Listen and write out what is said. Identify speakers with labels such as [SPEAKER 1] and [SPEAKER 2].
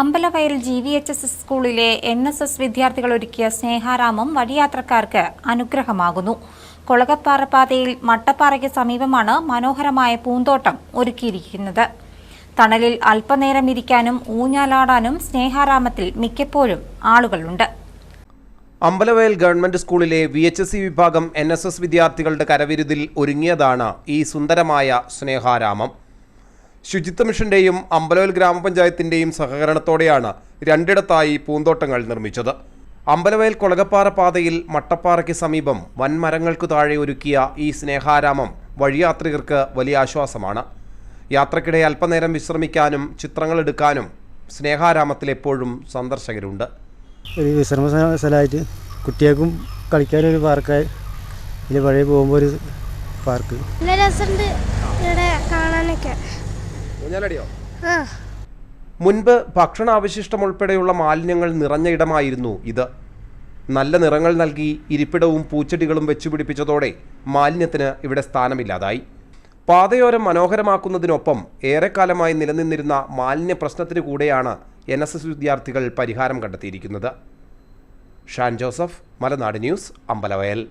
[SPEAKER 1] Ambalavayal G V H S S സ്കൂളിലെ N S S വിദ്യാർത്ഥികൾ ഒരുക്കിയ സ്നേഹാരാമം വഴിയാത്രക്കാർക്ക് അനുഗ്രഹമാകുന്നു. കൊളകപ്പാറ പാതയിൽ മട്ടപ്പാറയ്ക്ക് സമീപമാണ് മനോഹരമായ പൂന്തോട്ടം ഒരുക്കിയിരിക്കുന്നത്. തണലിൽ അല്പനേരം ഇരിക്കാനും ഊഞ്ഞാലാടാനും സ്നേഹാരാമത്തിൽ മിക്കപ്പോഴും ആളുകളുണ്ട്.
[SPEAKER 2] അമ്പലവയൽ ഗവൺമെന്റ് സ്കൂളിലെ വി എച്ച് എസ് സി വിഭാഗം എൻ എസ് എസ് വിദ്യാർത്ഥികളുടെ കരവിരുതിൽ ഒരുങ്ങിയതാണ് ഈ സുന്ദരമായ സ്നേഹാരാമം. ശുചിത്വ മിഷന്റെയും അമ്പലവൽ ഗ്രാമപഞ്ചായത്തിന്റെയും സഹകരണത്തോടെയാണ് രണ്ടിടത്തായി പൂന്തോട്ടങ്ങൾ നിർമ്മിച്ചത്. അമ്പലവയൽ കൊളകപ്പാറ പാതയിൽ മട്ടപ്പാറയ്ക്ക് സമീപം വൻമരങ്ങൾക്കു താഴെ ഒരുക്കിയ ഈ സ്നേഹാരാമം വഴിയാത്രികർക്ക് വലിയ ആശ്വാസമാണ്. യാത്രക്കിടെ അല്പനേരം വിശ്രമിക്കാനും ചിത്രങ്ങൾ എടുക്കാനും സ്നേഹാരാമത്തിൽ എപ്പോഴും സന്ദർശകരുണ്ട്.
[SPEAKER 3] ഒരു വിശ്രമ സ്ഥ- സ്ഥലമായിട്ട് കുട്ടികൾക്കും കളിക്കാനൊരു പാർക്കായി. ഇതിൽ വഴി പോകുമ്പോൾ ഒരു പാർക്ക്.
[SPEAKER 4] നല്ല രസമുണ്ട് ഇവിടെ കാണാനൊക്കെ. ആ.
[SPEAKER 2] മുൻപ് ഭക്ഷണാവശിഷ്ടം ഉൾപ്പെടെയുള്ള മാലിന്യങ്ങൾ നിറഞ്ഞ ഇടമായിരുന്നു ഇത്. നല്ല നിറങ്ങൾ നൽകി ഇരിപ്പിടവും പൂച്ചെടികളും വെച്ചുപിടിപ്പിച്ചതോടെ മാലിന്യത്തിന് ഇവിടെ സ്ഥാനമില്ലാതായി. പാതയോരം മനോഹരമാക്കുന്നതിനൊപ്പം ഏറെക്കാലമായി നിലനിന്നിരുന്ന മാലിന്യ പ്രശ്നത്തിന് കൂടെയാണ് എൻ എസ് എസ് വിദ്യാർത്ഥികൾ പരിഹാരം കണ്ടെത്തിയിരിക്കുന്നത്. ഷാൻ ജോസഫ് മലനാട് ന്യൂസ് അമ്പലവയൽ.